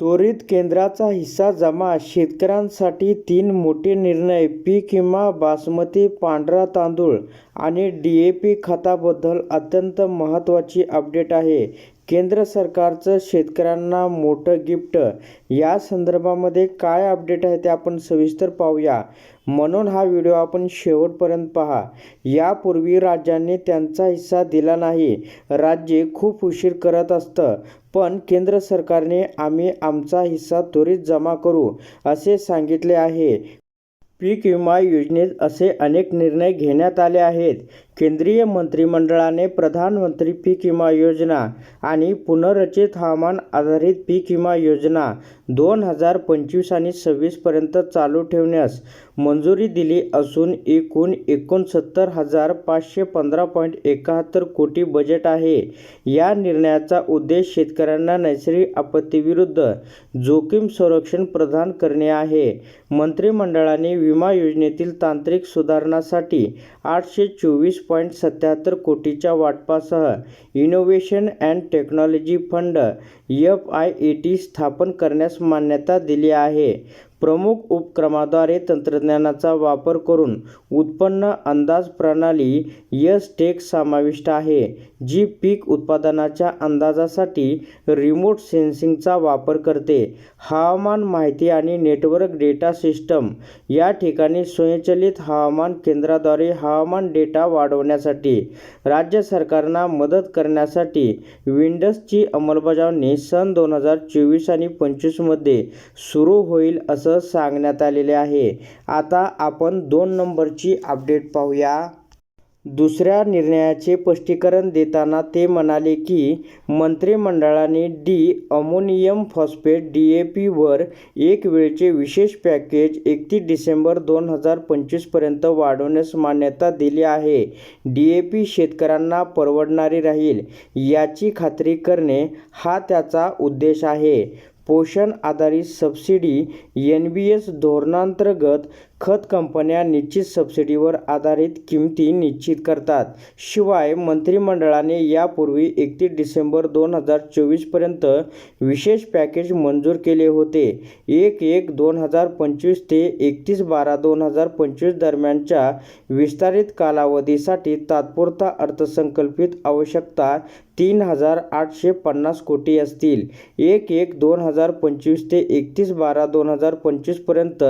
त्वरित केंद्राचा हिस्सा जमा. शेतकऱ्यांसाठी तीन मोठे निर्णय. पीक विमा बासमती पांढरा तांदूळ आणि डी ए पी खताबद्दल अत्यंत महत्त्वाची अपडेट आहे. केंद्र सरकारचं शेतकऱ्यांना मोठं गिफ्ट. या संदर्भामध्ये काय अपडेट आहे ते आपण सविस्तर पाहूया. म्हणून हा व्हिडिओ आपण शेवटपर्यंत पहा. यापूर्वी राज्यांनी त्यांचा हिस्सा दिला नाही. राज्ये खूप उशीर करत असतं. पण केंद्र सरकारने आम्ही आमचा हिस्सा त्वरित जमा करू असे सांगितले आहे. पीक विमा योजनेत असे अनेक निर्णय घेण्यात आले आहेत. केंद्रीय मंत्रिमंडळाने प्रधानमंत्री पीक विमा योजना आणि पुनर्रचित हवामान आधारित पीक विमा योजना दोन हजार पंचवीस आणि सव्वीसपर्यंत चालू ठेवण्यास मंजुरी दिली असून एकूण एकोणसत्तर हजार पाचशे पंधरा पॉईंट एकाहत्तर कोटी बजेट आहे. या निर्णयाचा उद्देश शेतकऱ्यांना नैसर्गिक आपत्तीविरुद्ध जोखीम संरक्षण प्रदान करणे आहे. मंत्रिमंडळाने विमा योजनेतील तांत्रिक सुधारणासाठी आठशे चोवीस पॉईंट सत्याहत्तर कोटीच्या वाटपासह innovation and technology fund F I A T स्थापन करण्यास मान्यता दिली आहे. प्रमुख उपक्रमाद्वारे तंत्रज्ञानाचा वापर करून उत्पन्न अंदाज प्रणाली यस टेक समाविष्ट आहे जी पीक उत्पादनाच्या अंदाजासाठी रिमोट सेन्सिंगचा वापर करते. हवामान माहिती आणि नेटवर्क डेटा सिस्टम या ठिकाणी स्वयंचलित हवामान केंद्राद्वारे हवामान डेटा वाढवण्यासाठी राज्य सरकारना मदत करण्यासाठी विंडसची अंमलबजावणी सन दोन हजार चोवीस आणि पंचवीसमध्ये सुरू होईल असं सांगण्यात आलेले आहे. आता आपण दोन नंबरची अपडेट पाहूया. दुसऱ्या निर्णयाचे स्पष्टीकरण देताना ते म्हणाले की मंत्रिमंडळाने D ammonium phosphate D A पीवर एक वेळचे विशेष पॅकेज एकतीस डिसेंबर दोन हजार पंचवीसपर्यंत वाढवण्यास मान्यता दिली आहे. डी ए पी शेतकऱ्यांना परवडणारी राहील याची खात्री करणे हा त्याचा उद्देश आहे. पोषण आधारित सबसिडी एन बी एस धोरणांतर्गत खत कंपन्या निश्चित सबसिडीवर आधारित किमती निश्चित करतात. शिवाय मंत्रिमंडळाने यापूर्वी एकतीस डिसेंबर दोन हजार चोवीसपर्यंत विशेष पॅकेज मंजूर केले होते. एक एक दोन हजार पंचवीस ते एकतीस बारा दोन हजार पंचवीस दरम्यानच्या विस्तारित कालावधीसाठी तात्पुरता अर्थसंकल्पित आवश्यकता तीन हजार आठशे पन्नास कोटी असतील. एक एक दोन हजार पंचवीस ते एकतीस बारा दोन हजार पंचवीसपर्यंत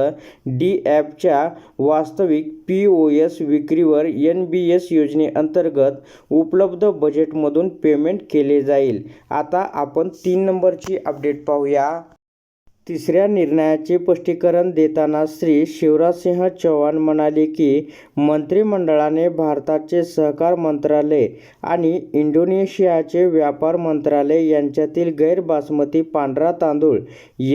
डी ॲपच्या वास्तविक पी ओ एस विक्रीवर एन बी एस योजनेअंतर्गत उपलब्ध बजेटमधून पेमेंट केले जाईल. आता आपण तीन नंबरची अपडेट पाहूया. तिसऱ्या निर्णयाचे स्पष्टीकरण देताना श्री शिवराजसिंह चौहान म्हणाले की मंत्रिमंडळाने भारताचे सहकार मंत्रालय आणि इंडोनेशियाचे व्यापार मंत्रालय यांच्यातील गैर बासमती पांढरा तांदूळ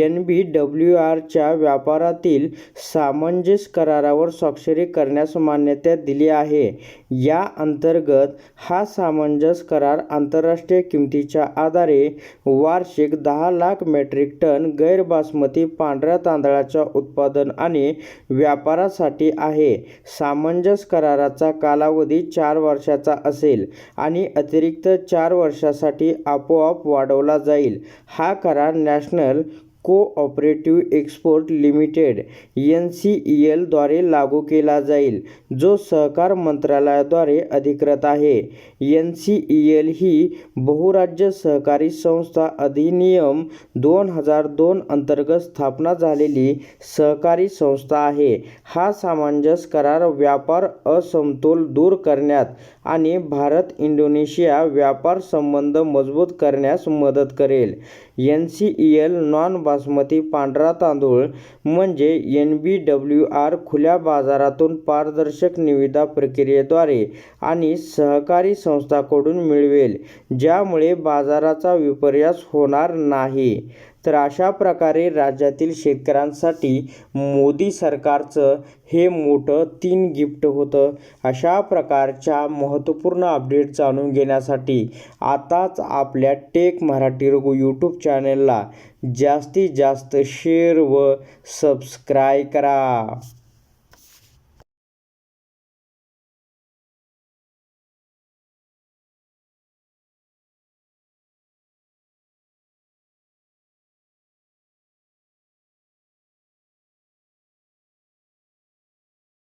एन बी डब्ल्यू आरच्या व्यापारातील सामंजस्य करारावर स्वाक्षरी करण्यास मान्यता दिली आहे. या अंतर्गत हा सामंजस्य करार आंतरराष्ट्रीय किमतीच्या आधारे वार्षिक दहा लाख मेट्रिक टन गैरबास बासमती पांढऱ्या तांदळाच्या उत्पादन आणि व्यापारासाठी आहे. सामंजस्य कराराचा कालावधी चार वर्षाचा असेल आणि अतिरिक्त चार वर्षासाठी आपोआप वाढवला जाईल. हा करार national cooperative export limited N C E एलद्वारे लागू केला जाईल जो सहकार मंत्रालयाद्वारे अधिकृत आहे. एन सी ई एल ही बहुराज्य सहकारी संस्था अधिनियम दोन हजार दोन अंतर्गत स्थापना झालेली सहकारी संस्था आहे. हा सामंजस्य करार व्यापार असमतोल दूर करण्यात आणि भारत इंडोनेशिया व्यापार संबंध मजबूत करण्यास मदत करेल. N C E L non basmati पांढरा तांदूळ म्हणजे एन बी डब्ल्यू आर खुल्या बाजारातून पारदर्शक निविदा प्रक्रियेद्वारे आणि सहकारी संस्थांकडून मिळवेल ज्यामुळे बाजाराचा विपर्यास होणार नाही. तर अशा प्रकारे राज्यातील शेतकऱ्यांसाठी मोदी सरकारचं हे मोठं तीन गिफ्ट होतं. अशा प्रकारच्या महत्त्वपूर्ण अपडेट जाणून घेण्यासाठी आताच आपल्या टेक मराठी रघु यूट्यूब चॅनलला जास्तीत जास्त शेअर व सबस्क्राय करा.